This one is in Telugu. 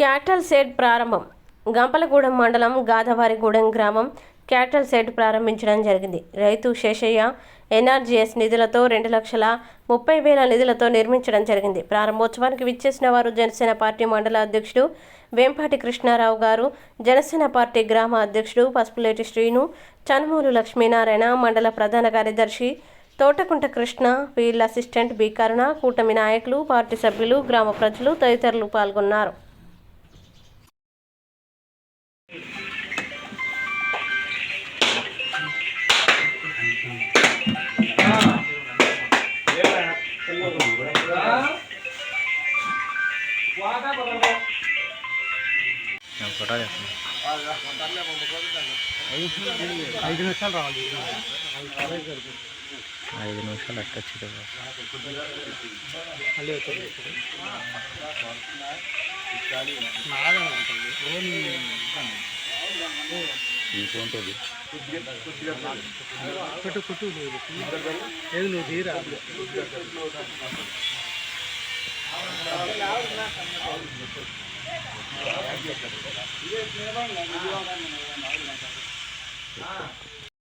క్యాటల్ సెడ్ ప్రారంభం. గంపలగూడెం మండలం గాదవారిగూడెం గ్రామం క్యాటల్ సెడ్ ప్రారంభించడం జరిగింది. రైతు శేషయ్య ఎన్ఆర్జీఎస్ నిధులతో రెండు లక్షల ముప్పై వేల నిధులతో నిర్మించడం జరిగింది. ప్రారంభోత్సవానికి విచ్చేసిన వారు జనసేన పార్టీ మండల అధ్యక్షుడు వేంపాటి కృష్ణారావు గారు జనసేన పార్టీ గ్రామ అధ్యక్షుడు పసుపులేటి శ్రీను చనుమూలు లక్ష్మీనారాయణ మండల ప్రధాన కార్యదర్శి Thotakunta Krishna field assistant B Karuna కూటమి నాయకులు పార్టీ సభ్యులు గ్రామ ప్రజలు తదితరులు పాల్గొన్నారు. ఐదు నిమిషాలు రావాలి ఐదు నిమిషాలు అట్ట వచ్చి మళ్ళీ వచ్చేది నాదే ఉంటుంది. ఇంకేంటది కుట్టు కుట్టు ఏది నువ్వు తీరా?